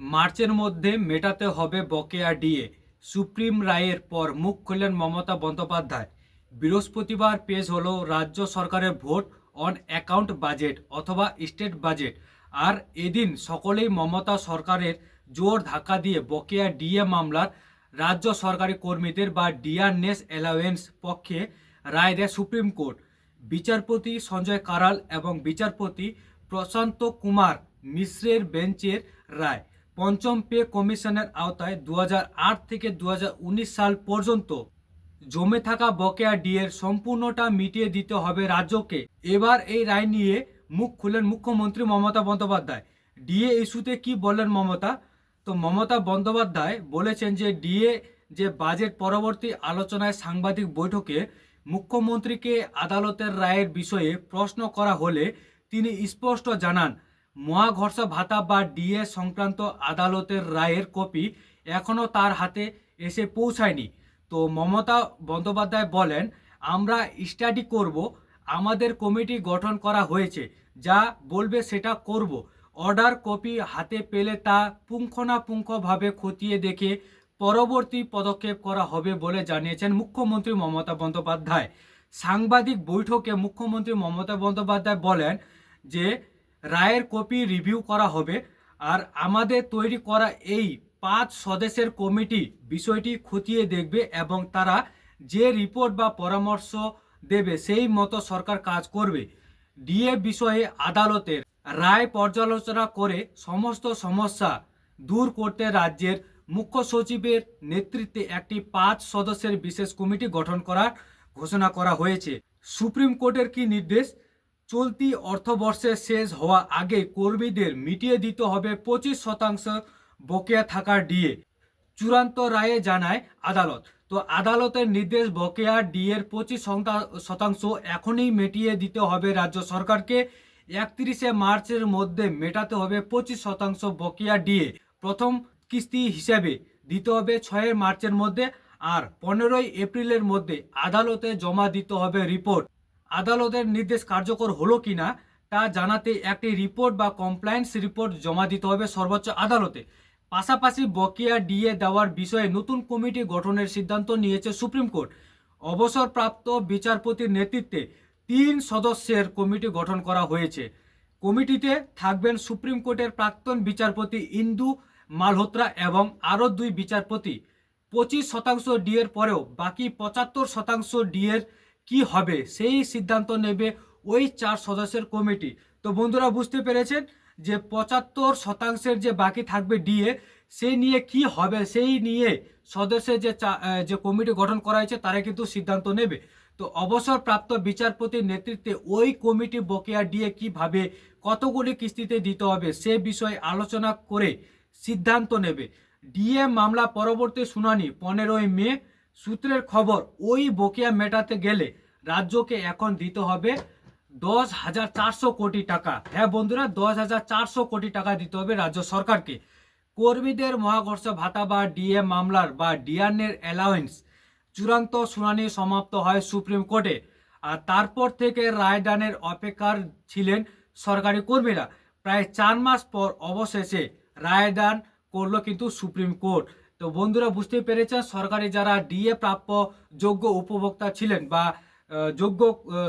মার্চের মধ্যে মেটাতে হবে বকেয়া ডিএ। সুপ্রিম রায়ের পর মুখ খুললেন মমতা বন্দ্যোপাধ্যায়। বৃহস্পতিবার পেশ হলো রাজ্য সরকারের ভোট অন অ্যাকাউন্ট বাজেট অথবা স্টেট বাজেট। আর এদিন সকলেই মমতা সরকারের জোর ধাক্কা দিয়ে বকেয়া ডিএ মামলার রাজ্য সরকারি কর্মীদের বা ডিআরনেস অ্যালাওয়েন্স পক্ষে রায় দেয় সুপ্রিম কোর্ট। বিচারপতি সঞ্জয় কারাল এবং বিচারপতি প্রশান্ত কুমার মিশ্রের বেঞ্চের রায়। পঞ্চম পে কমিশনের আওতায় দু হাজার আট থেকে দু হাজার উনিশ সাল পর্যন্ত জমে থাকা বকেয়া ডিএর সম্পূর্ণটা মিটিয়ে দিতে হবে রাজ্যকে। এবার এই রায় নিয়ে মুখ খুলেন মুখ্যমন্ত্রী মমতা বন্দ্যোপাধ্যায়। ডিএ ইস্যুতে কি বললেন মমতা? তো মমতা বন্দ্যোপাধ্যায় বলেছেন যে ডিএ যে বাজেট পরবর্তী আলোচনায় সাংবাদিক বৈঠকে মুখ্যমন্ত্রীকে আদালতের রায়ের বিষয়ে প্রশ্ন করা হলে তিনি স্পষ্ট জানান মহাঘর্ষ ভাতা বা ডিএ সংক্রান্ত আদালতের রায়ের কপি এখনও তার হাতে এসে পৌঁছায়নি। তো মমতা বন্দ্যোপাধ্যায় বলেন, আমরা স্টাডি করব, আমাদের কমিটি গঠন করা হয়েছে, যা বলবে সেটা করব। অর্ডার কপি হাতে পেলে তা পুঙ্খানুপুঙ্খভাবে খতিয়ে দেখে পরবর্তী পদক্ষেপ করা হবে বলে জানিয়েছেন মুখ্যমন্ত্রী মমতা বন্দ্যোপাধ্যায়। সাংবাদিক বৈঠকে মুখ্যমন্ত্রী মমতা বন্দ্যোপাধ্যায় বলেন যে রায়ের কপি রিভিউ করা হবে আর আমাদের তৈরি করা এই পাঁচ সদস্যের কমিটি বিষয়টি খতিয়ে দেখবে এবং তারা যে রিপোর্ট বা পরামর্শ দেবে সেই মতো সরকার কাজ করবে। ডিএ বিষয়ে আদালতের রায় পর্যালোচনা করে সমস্ত সমস্যা দূর করতে রাজ্যের মুখ্য সচিবের নেতৃত্বে একটি পাঁচ সদস্যের বিশেষ কমিটি গঠন করার ঘোষণা করা হয়েছে। সুপ্রিম কোর্টের কি নির্দেশ? চলতি অর্থবর্ষের শেষ হওয়া আগে কর্মীদের মিটিয়ে দিতে হবে পঁচিশ শতাংশ বকেয়া থাকার ডিএ। চূড়ান্ত রায়ে জানায় আদালত। তো আদালতের নির্দেশ বকেয়া ডিএর পঁচিশ শতাংশ এখনই মিটিয়ে দিতে হবে রাজ্য সরকারকে। একত্রিশে মার্চের মধ্যে মেটাতে হবে পঁচিশ শতাংশ বকেয়া ডিএ। প্রথম কিস্তি হিসেবে দিতে হবে ছয় মার্চের মধ্যে আর পনেরোই এপ্রিলের মধ্যে আদালতে জমা দিতে হবে রিপোর্ট। আদালতের নির্দেশ কার্যকর হলো কিনা তা জানাতে একটি রিপোর্ট বা কমপ্লায়েন্স রিপোর্ট জমা দিতে হবে সর্বোচ্চ আদালতে। পাশাপাশি বকেয়া ডিএ দেওয়ার বিষয়ে নতুন কমিটি গঠনের সিদ্ধান্ত নিয়েছে সুপ্রিম কোর্ট। অবসরপ্রাপ্ত বিচারপতির নেতৃত্বে তিন সদস্যের কমিটি গঠন করা হয়েছে। কমিটিতে থাকবেন সুপ্রিম কোর্টের প্রাক্তন বিচারপতি ইন্দু মালহোত্রা এবং আরও দুই বিচারপতি। পঁচিশ শতাংশ ডিএর পরেও বাকি পঁচাত্তর শতাংশ ডিএর কি হবে? সেই সিদ্ধান্ত নেবে ওই চার সদস্যের কমিটি। তো বন্ধুরা, বুঝতে পেরেছেন যে পঁচাত্তর শতাংশের যে বাকি থাকবে ডিএ সেই নিয়ে কি হবে? সেই নিয়ে সদস্যের যে যে কমিটি গঠন করা হয়েছে, তারা কিন্তু সিদ্ধান্ত নেবে। তো অবসরপ্রাপ্ত বিচারপতির নেতৃত্বে ওই কমিটি বকেয়া ডিএ কীভাবে কতগুলি কিস্তিতে দিতে হবে, সে বিষয়ে আলোচনা করে সিদ্ধান্ত নেবে। ডিএ মামলা পরবর্তী শুনানি, পনেরোই মে সূত্রের খবর, ওই বকেয়া মেটাতে গেলে রাজ্যকে এখন দিতে হবে দশ হাজার চারশো কোটি টাকা। হ্যাঁ বন্ধুরা, দশ হাজার চারশো কোটি টাকা দিতে হবে রাজ্য সরকারকে। কর্মীদের মহাকর্ষ ভাতা বা ডিএ মামলার বা ডিআরনের অ্যালাউয়েন্স চূড়ান্ত শুনানি সমাপ্ত হয় সুপ্রিম কোর্টে। আর তারপর থেকে রায়দানের অপেক্ষার ছিলেন সরকারি কর্মীরা। প্রায় চার মাস পর অবশেষে রায়দান করল কিন্তু সুপ্রিম কোর্ট। তো বন্ধুরা বুঝতে পেরেছেন সরকারি যারা ডিএ প্রাপ্য যোগ্য উপভোক্তা ছিলেন বা যোগ্য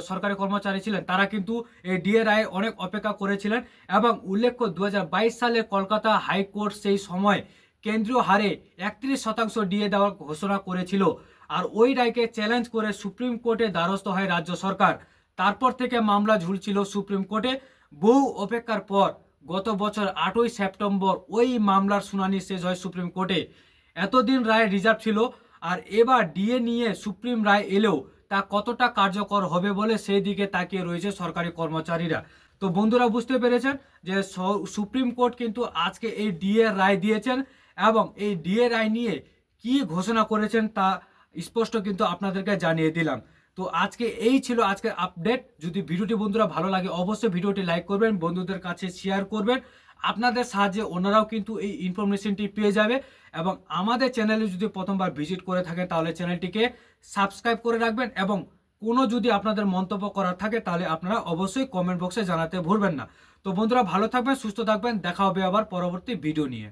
সরকারি কর্মচারী ছিলেন, তারা কিন্তু এই ডিএ রায়ে অনেক অপেক্ষা করেছিলেন এবং উল্লেখ্য দু হাজার বাইশ সালে কলকাতা হাইকোর্ট সেই সময় কেন্দ্রীয় হারে একত্রিশ শতাংশ ডিএ দেওয়ার ঘোষণা করেছিল। আর ওই রায়কে চ্যালেঞ্জ করে সুপ্রিম কোর্টে দ্বারস্থ হয় রাজ্য সরকার। তারপর থেকে মামলা ঝুলছিল সুপ্রিম কোর্টে। বহু অপেক্ষার পর গত বছর আটই সেপ্টেম্বর ওই মামলার শুনানি শেষ হয় সুপ্রিম কোর্টে। এতদিন রায় রিজার্ভ ছিল আর এবার ডিএ নিয়ে সুপ্রিম রায় এলেও তা কতটা কার্যকর হবে বলে সেই দিকে তাকিয়ে রয়েছে সরকারি কর্মচারীরা। তো বন্ধুরা, বুঝতে পেরেছেন যে সুপ্রিম কোর্ট কিন্তু আজকে এই ডিএ রায় দিয়েছেন এবং এই ডিএ রায় নিয়ে কি ঘোষণা করেছেন তা স্পষ্ট কিন্তু আপনাদেরকে জানিয়ে দিলাম। তো আজকে এই ছিল আজকের আপডেট। যদি ভিডিওটি বন্ধুরা ভালো লাগে, অবশ্যই ভিডিওটি লাইক করবেন, বন্ধুদের কাছে শেয়ার করবেন আপনাদের সাহায্যে ওনারাও কিন্তু এই ইনফরমেশনটি পেয়ে যাবে এবং আমাদের চ্যানেলে যদি প্রথমবার ভিজিট করে থাকেন তাহলে চ্যানেলটিকে সাবস্ক্রাইব করে রাখবেন এবং কোনো যদি আপনাদের মন্তব্য করার থাকে তাহলে আপনারা অবশ্যই কমেন্ট বক্সে জানাতে ভুলবেন না। তো বন্ধুরা ভালো থাকবেন, সুস্থ থাকবেন, দেখা হবে আবার পরবর্তী ভিডিও নিয়ে।